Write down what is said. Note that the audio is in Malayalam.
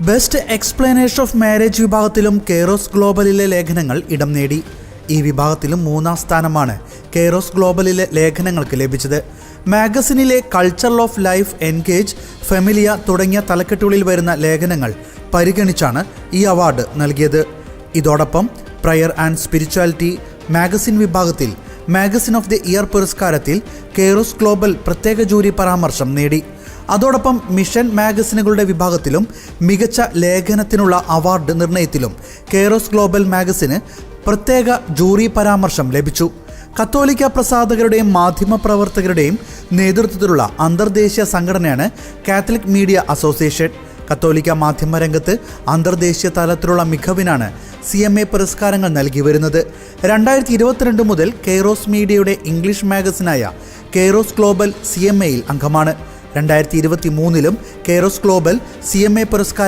ബെസ്റ്റ് എക്സ്പ്ലനേഷൻ ഓഫ് മാരേജ് വിഭാഗത്തിലും കെയറോസ് ഗ്ലോബലിലെ ലേഖനങ്ങൾ ഇടം നേടി. ഈ വിഭാഗത്തിലും മൂന്നാം സ്ഥാനമാണ് കെയറോസ് ഗ്ലോബലിലെ ലേഖനങ്ങൾക്ക് ലഭിച്ചത്. മാഗസിനിലെ culture of life engage Familia തുടങ്ങിയ തലക്കെട്ടുകളിൽ വരുന്ന ലേഖനങ്ങൾ പരിഗണിച്ചാണ് ഈ അവാർഡ് നൽകിയത്. ഇതോടൊപ്പം പ്രയർ ആൻഡ് സ്പിരിച്വാലിറ്റി മാഗസിൻ വിഭാഗത്തിൽ മാഗസിൻ ഓഫ് ദി ഇയർ പുരസ്കാരത്തിൽ കെയറോസ് ഗ്ലോബൽ പ്രത്യേക ജൂറി പരാമർശം നേടി. അതോടൊപ്പം മിഷൻ മാഗസിനുകളുടെ വിഭാഗത്തിലും മികച്ച ലേഖനത്തിനുള്ള അവാർഡ് നിർണയത്തിലും കെയറോസ് ഗ്ലോബൽ മാഗസിന് പ്രത്യേക ജൂറി പരാമർശം ലഭിച്ചു. കത്തോലിക്ക പ്രസാധകരുടെയും മാധ്യമപ്രവർത്തകരുടെയും നേതൃത്വത്തിലുള്ള അന്തർദേശീയ സംഘടനയാണ് കാത്തലിക് മീഡിയ അസോസിയേഷൻ. കത്തോലിക്ക മാധ്യമരംഗത്ത് അന്തർദേശീയ തലത്തിലുള്ള മികവിനാണ് സി എം എ പുരസ്കാരങ്ങൾ നൽകി വരുന്നത്. രണ്ടായിരത്തി ഇരുപത്തിരണ്ട് മുതൽ കെയ്റോസ് മീഡിയയുടെ ഇംഗ്ലീഷ് മാഗസിനായ കെയ്റോസ് ഗ്ലോബൽ സി എം എയിൽ അംഗമാണ്. രണ്ടായിരത്തി ഇരുപത്തി മൂന്നിലും Kairos global C M A പുരസ്കാരം